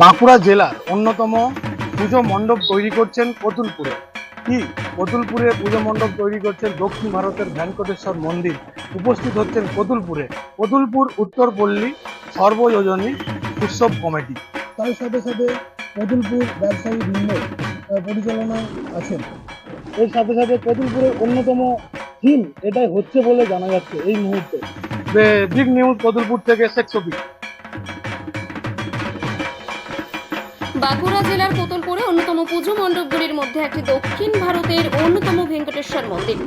বাঁকুড়া জেলার অন্যতম পুজো মণ্ডপ তৈরি করছেন কতুলপুরে। কি? কতুলপুরে পুজো মণ্ডপ তৈরি করছেন দক্ষিণ ভারতের ভেঙ্কটেশ্বর মন্দির। উপস্থিত হচ্ছেন কতুলপুরে। কতুলপুর উত্তরপল্লী সর্বযোজনী উৎসব কমিটি। তার সাথে সাথে কতুলপুর ব্যবসায়ী বৃন্দ পরিচালনায় আছেন। এর সাথে সাথে কতুলপুরের অন্যতম থিম এটাই হচ্ছে বলে জানা যাচ্ছে এই মুহূর্তে। বিগ নিউজ কতুলপুর থেকে শেখ বাঁকুড়া জেলার কোতলপুরে অন্যতম পুজো মণ্ডপগুলির মধ্যে একটি দক্ষিণ ভারতের অন্যতম ভেঙ্কটেশ্বর মন্দির।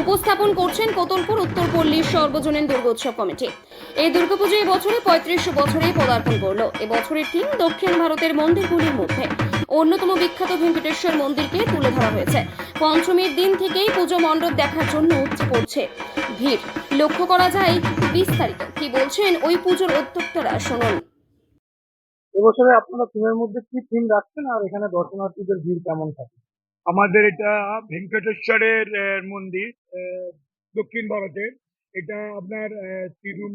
উপস্থাপন করছেন কোতলপুর উত্তরপল্লীর সর্বজনীন দুর্গোৎসব কমিটি। এই দুর্গাপুজো এবছরে পঁয়ত্রিশ বছরে পদার্পণ করল। এবছরের থিম দক্ষিণ ভারতের মন্দিরগুলির মধ্যে। অন্যতম বিখ্যাত ভেঙ্কটেশ্বর মন্দিরকে তুলে ধরা হয়েছে। পঞ্চমীর দিন থেকেই পুজো মণ্ডপ দেখার জন্য উপচে পড়ছে ভিড়। লক্ষ্য করা যায় বিস্তারিত। কি বলছেন ওই পুজোর উদ্যোক্তারা? শুনুন। এবছরে আপনারা থিমের মধ্যে কি থিম রাখছেন? আর এখানে দর্শনার্থীদের ভিড় কেমন থাকে? আমাদের এটা ভেঙ্কটেশ্বরের মন্দির দক্ষিণ ভারতের এটা আপনার তিরুম,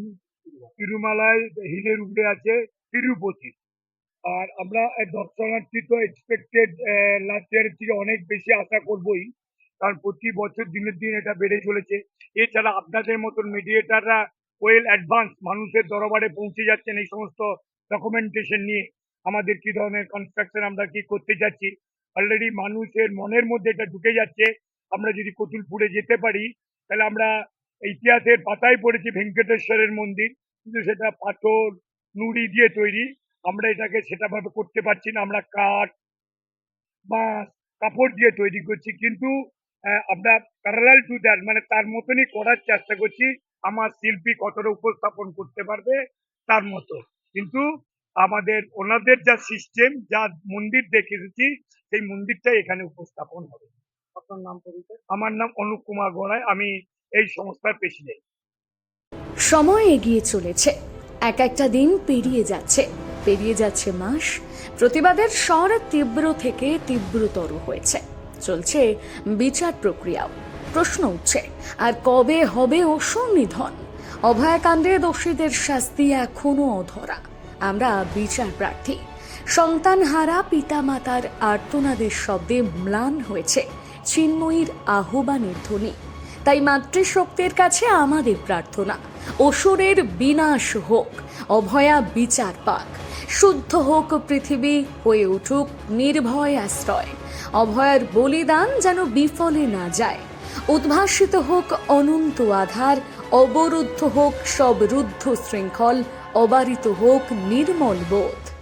তিরুমালায় হিলের উপরে আছে তিরুপতি। আর আমরা দর্শনার্থী তো এক্সপেক্টেড লাস্ট ইয়ারের থেকে অনেক বেশি আশা করবই। কারণ প্রতি বছর দিনের দিন এটা বেড়ে চলেছে। এছাড়া আপনাদের মতন মিডিয়েটাররা ওয়েল অ্যাডভান্স মানুষের দরবারে পৌঁছে যাচ্ছেন এই সমস্ত ডকুমেন্টেশন নিয়ে। আমাদের কি ধরনের কনস্ট্রাকশন আমরা কি করতে যাচ্ছি? অলরেডি মানুষের মনের মধ্যে এটা ঢুকে যাচ্ছে। আমরা যদি কতুলপুরে যেতে পারি, তাহলে আমরা ইতিহাসের পাতায় পড়েছি ভেঙ্কটেশ্বরের মন্দির। কিন্তু সেটা পাথর, নুড়ি দিয়ে তৈরি। আমরা এটাকে সেটা ভাবে করতে পারছি না। আমরা কাঠ, বাঁশ, কাপড় দিয়ে তৈরি করছি। কিন্তু আহ, আমরা প্যারালাল টু দ্যাট মানে তার মতনই করার চেষ্টা করছি আমার শিল্পী কতটা উপস্থাপন করতে পারবে তার মতো। কিন্তু আমাদের ওনাদের যা সিস্টেম যা মন্দির দেখে এসেছি সেই মন্দিরটাই এখানে উপস্থাপন হবে। আপনার নাম পরিচয়? আমার নাম অনুপ কুমার গড়াই আমি এই সংস্থার প্রেসিডেন্ট সময় এগিয়ে চলেছে। এক একটা দিন পেরিয়ে যাচ্ছে। পেরিয়ে যাচ্ছে মাস। প্রতিবাদের স্বর তীব্র থেকে তীব্রতর হয়েছে। চলছে বিচার প্রক্রিয়াও। প্রশ্ন উঠছে, আর কবে হবে অসুর নিধন অভয়াকাণ্ডে দোষীদের শাস্তি এখনও অধরা। আমরা বিচার প্রার্থী। সন্তান সন্তানহারা পিতামাতার আর্তনাদের শব্দে ম্লান হয়েছে চিন্ময়ীর আহ্বানের ধ্বনি। তাই মাতৃশক্তির কাছে আমাদের প্রার্থনা, অসুরের বিনাশ হোক, অভয়া বিচার পাক। শুদ্ধ হোক পৃথিবী হয়ে উঠুক নির্ভয় আশ্রয়। অভয়ার বলিদান যেন বিফলে না যায়। উদ্ভাসিত হোক অনন্ত আধার, অবরুদ্ধ হোক সব রুদ্ধ শৃঙ্খল, অবারিত হোক নির্মল বোধ।